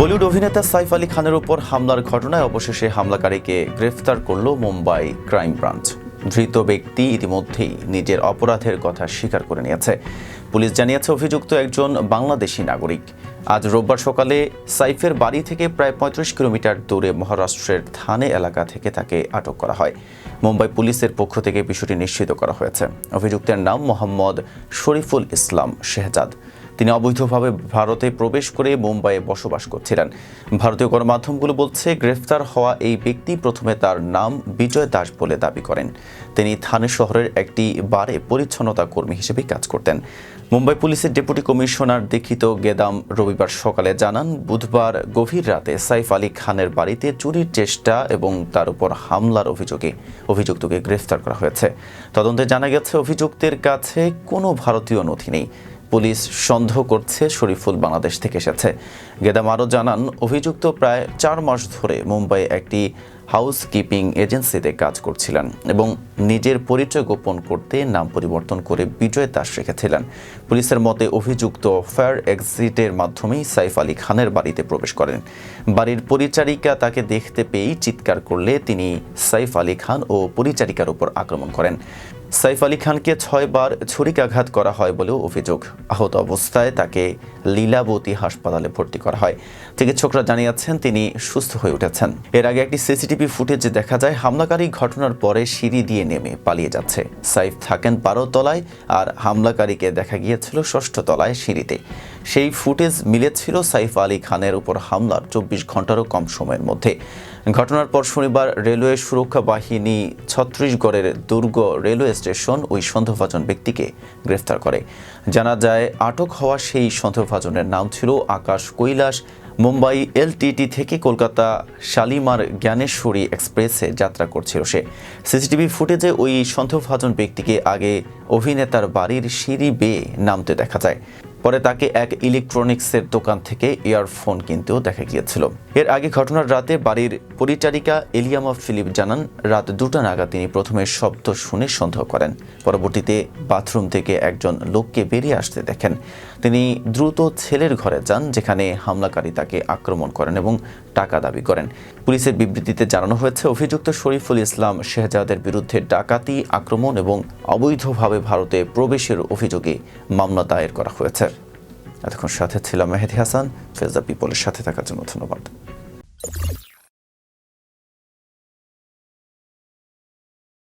বলিউড অভিনেতা সাইফ আলী খানের উপর হামলার ঘটনায় অবশেষে হামলাকারীকে গ্রেফতার করল মুম্বাই ক্রাইম ব্রাঞ্চ। ধৃত ব্যক্তি ইতিমধ্যেই নিজের অপরাধের কথা স্বীকার করে নিয়েছে। পুলিশ জানিয়েছে, অভিযুক্ত একজন বাংলাদেশি নাগরিক। আজ রোববার সকালে সাইফের বাড়ি থেকে প্রায় পঁয়ত্রিশ কিলোমিটার দূরে মহারাষ্ট্রের থানে এলাকা থেকে তাকে আটক করা হয়। মুম্বাই পুলিশের পক্ষ থেকে বিষয়টি নিশ্চিত করা হয়েছে। অভিযুক্তের নাম মোহাম্মদ শরীফুল ইসলাম শেহজাদ। তিনি অবৈধভাবে ভারতে প্রবেশ করে মুম্বাইয়ে বসবাস করছিলেন। ভারতীয় গণমাধ্যমগুলো বলছে, গ্রেফতার হওয়া এই ব্যক্তি প্রথমে তার নাম বিজয় দাস বলে দাবি করেন। তিনি থানে শহরের একটি বারে পরিচ্ছন্নতা কর্মী হিসেবে কাজ করতেন। মুম্বাই পুলিশের ডেপুটি কমিশনার দীক্ষিত গেদাম রবিবার সকালে জানান, বুধবার গভীর রাতে সাইফ আলী খানের বাড়িতে চুরির চেষ্টা এবং তার উপর হামলার অভিযোগে অভিযুক্তকে গ্রেফতার করা হয়েছে। তদন্তে জানা গেছে, অভিযুক্তের কাছে কোনো ভারতীয় নথি নেই। পুলিশ সন্দেহ করছে, শরীফুল বাংলাদেশ থেকে এসেছে। গেদাম আরও জানান, অভিযুক্ত প্রায় চার মাস ধরে মুম্বাই একটি হাউসকিপিং এজেন্সিতে কাজ করছিলেন এবং নিজের পরিচয় গোপন করতে নাম পরিবর্তন করে বিজয় দাস রেখেছিলেন। পুলিশের মতে, অভিযুক্ত ফায়ার এক্সিটের মাধ্যমেই সাইফ আলী খানের বাড়িতে প্রবেশ করেন। বাড়ির পরিচারিকা তাকে দেখতে পেয়েই চিৎকার করলে তিনি সাইফ আলী খান ও পরিচারিকার উপর আক্রমণ করেন। সাইফ আলী খানকে ছয়বার ছুরিকাঘাত করা হয় বলেও অভিযোগ। আহত অবস্থায় তাকে লীলাবতী হাসপাতালে ভর্তি করা হয়। চিকিৎসকরা জানিয়েছেন, তিনি সুস্থ হয়ে উঠেছেন। এর আগে একটি সিসিটিভি ফুটেজে দেখা যায়, হামলাকারী ঘটনার পরে সিঁড়ি দিয়ে নেমে পালিয়ে যাচ্ছে। সাইফ থাকেন বারো তলায় আর হামলাকারীকে দেখা গিয়েছিল ষষ্ঠ তলায় সিঁড়িতে। সেই ফুটেজ মিলেছিল সাইফ আলী খানের উপর হামলার চব্বিশ ঘন্টারও কম সময়ের মধ্যে। ঘটনার পর শনিবার রেলওয়ে সুরক্ষা বাহিনী ছত্রিশগড়ের দুর্গ রেলওয়ে স্টেশন ওই সন্দেহভাজন ব্যক্তিকে গ্রেফতার করে। জানা যায়, আটক হওয়া সেই সন্দেহভাজনের নাম ছিল আকাশ কৈলাস। মুম্বাই এলটিটি থেকে কলকাতা শালিমার জ্ঞানেশ্বরী এক্সপ্রেসে যাত্রা করছিল সে। সিসিটিভি ফুটেজে ওই সন্দেহভাজন ব্যক্তিকে আগে অভিনেতার বাড়ির সিঁড়ি বেয়ে নামতে দেখা যায়। পরে তাকে এক ইলেকট্রনিক্সের দোকান থেকে ইয়ারফোন কিনতেও দেখা গিয়েছিল। এর আগে ঘটনার রাতে বাড়ির পরিচারিকা এলিয়ামা ফিলিপ জানান, রাত দুটা নাগাদ তিনি প্রথমে শব্দ শুনে সন্দেহ করেন। পরবর্তীতে বাথরুম থেকে একজন লোককে বেরিয়ে আসতে দেখেন। তিনি দ্রুত ছেলের ঘরে যান, যেখানে হামলাকারী তাকে আক্রমণ করেন এবং টাকা দাবি করেন। পুলিশের বিবৃতিতে জানানো হয়েছে, অভিযুক্ত শরীফুল ইসলাম শেহজাদের বিরুদ্ধে ডাকাতি, আক্রমণ এবং অবৈধভাবে ভারতে প্রবেশের অভিযোগে মামলা দায়ের করা হয়েছে। এতক্ষণ সাথে ছিলাম মেহেদি হাসান। ফেজা পিপলের সাথে থাকার জন্য ধন্যবাদ।